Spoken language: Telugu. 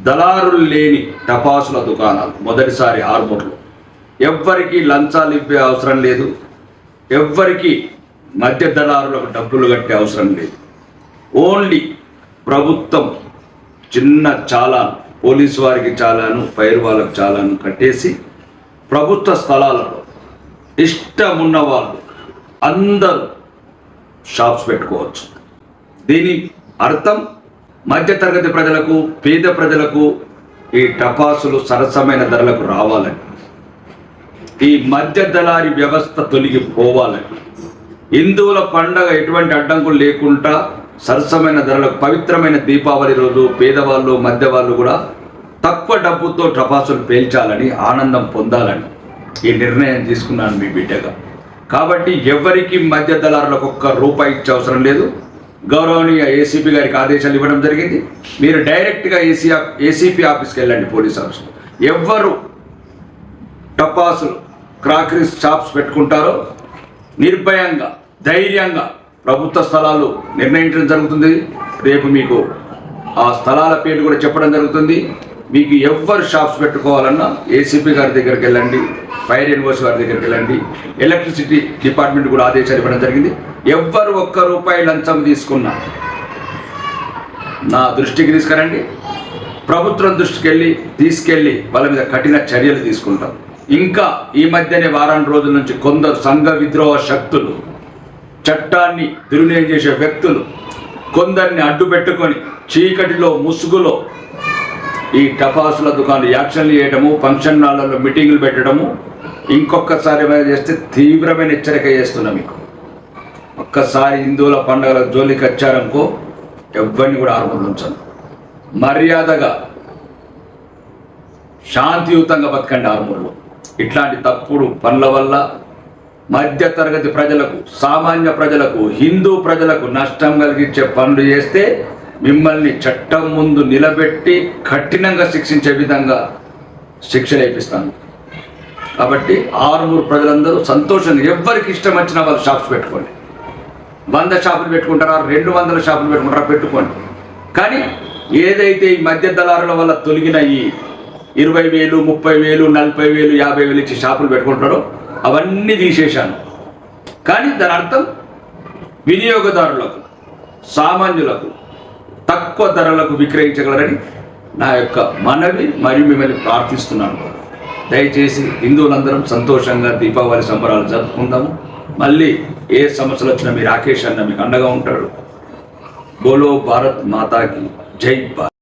దళారులు లేని టపాసుల దుకాణాలు మొదటిసారి ఆర్మూర్లో. ఎవ్వరికి లంచాలు ఇవ్వే అవసరం లేదు. ఎవ్వరికి మధ్య దళారులకు డబ్బులు కట్టే అవసరం లేదు. ఓన్లీ ప్రభుత్వం చిన్న చాలాను పోలీసు వారికి చాలాను ఫైర్ వాళ్ళకి చాలాను కట్టేసి ప్రభుత్వ స్థలాలలో ఇష్టం వాళ్ళు అందరూ షాప్స్ పెట్టుకోవచ్చు. దీని అర్థం మధ్యతరగతి ప్రజలకు పేద ప్రజలకు ఈ టపాసులు సరసమైన ధరలకు రావాలని. ఈ మధ్య దళారి వ్యవస్థ తొలగిపోవాలని. హిందువుల పండగ ఎటువంటి అడ్డంకులు లేకుండా సరసమైన ధరలకు పవిత్రమైన దీపావళి రోజు పేదవాళ్ళు మధ్యవాళ్ళు కూడా తక్కువ డబ్బుతో టపాసులు పేల్చాలని ఆనందం పొందాలని ఈ నిర్ణయం తీసుకున్నాను మీ బిడ్డగా. కాబట్టి ఎవరికి మధ్య దళారులకు ఒక్క రూపాయి ఇచ్చే అవసరం లేదు. గౌరవనీయ ఏసీపీ గారికి ఆదేశాలు ఇవ్వడం జరిగింది. మీరు డైరెక్ట్గా ఏసీ ఏసీపీ ఆఫీస్కి వెళ్ళండి పోలీస్ ఆఫీస్ ఎవ్వరు టపాసులు క్రాకరీస్ షాప్స్ పెట్టుకుంటారో నిర్భయంగా ధైర్యంగా ప్రభుత్వ స్థలాలు నిర్ణయించడం జరుగుతుంది. రేపు మీకు ఆ స్థలాల పేర్లు కూడా చెప్పడం జరుగుతుంది. మీకు ఎవ్వరు షాప్స్ పెట్టుకోవాలన్నా ఏసీపీ గారి దగ్గరికి వెళ్ళండి ఫైర్ యూనివర్సిటీ గారి దగ్గరికి వెళ్ళండి ఎలక్ట్రిసిటీ డిపార్ట్మెంట్ కూడా ఆదేశాలు ఇవ్వడం జరిగింది. ఎవ్వరు ఒక్క రూపాయి లంచం తీసుకున్నా నా దృష్టికి తీసుకురండి. ప్రభుత్వం దృష్టికి వెళ్ళి తీసుకెళ్ళి వాళ్ళ మీద కఠిన చర్యలు తీసుకుంటాం. ఇంకా ఈ మధ్యనే వారం రోజుల నుంచి కొందరు సంఘ విద్రోహ శక్తులు చట్టాన్ని దుర్వినియోగం చేసే వ్యక్తులు కొందరిని అడ్డు పెట్టుకొని చీకటిలో ముసుగులో ఈ టపాసుల దుకాణాలు యాక్షన్లు చేయడము ఫంక్షన్ హాళ్ళలో మీటింగులు పెట్టడము ఇంకొకసారి ఏమైనా చేస్తే తీవ్రమైన హెచ్చరిక చేస్తున్నా మీకు. ఒక్కసారి హిందువుల పండుగల జోలికి వచ్చారనుకో ఎవరిని కూడా ఆర్మలు మర్యాదగా శాంతియుతంగా బతకండి ఆర్మూర్లో. ఇట్లాంటి తప్పుడు పనుల వల్ల మధ్య తరగతి ప్రజలకు సామాన్య ప్రజలకు హిందూ ప్రజలకు నష్టం కలిగించే పనులు చేస్తే మిమ్మల్ని చట్టం ముందు నిలబెట్టి కఠినంగా శిక్షించే విధంగా శిక్ష లేపిస్తాను కాబట్టి ఆరుమూరు ప్రజలందరూ సంతోషంగా ఎవరికి ఇష్టం వచ్చినా వాళ్ళు షాప్స్ పెట్టుకోండి. వంద షాపులు పెట్టుకుంటారా? రెండు వందల షాపులు పెట్టుకుంటారా? పెట్టుకోండి. కానీ ఏదైతే ఈ మధ్య దళారుల వల్ల తొలగిన ఈ ఇరవై వేలు ముప్పై వేలు నలభై వేలు యాభై వేలు ఇచ్చి షాపులు పెట్టుకుంటారో అవన్నీ తీసేశాను. కానీ దాని అర్థం వినియోగదారులకు సామాన్యులకు తక్కువ ధరలకు విక్రయించగలరని నా యొక్క మనవి మరియు మిమ్మల్ని ప్రార్థిస్తున్నాను. దయచేసి హిందువులందరం సంతోషంగా దీపావళి సంబరాలు జరుపుకుందాము. మళ్ళీ ఏ సమస్యలు వచ్చినా మీ రాకేష్ అన్న మీకు అండగా ఉంటాడు. బోలో భారత్ మాతాకి జై భారత్.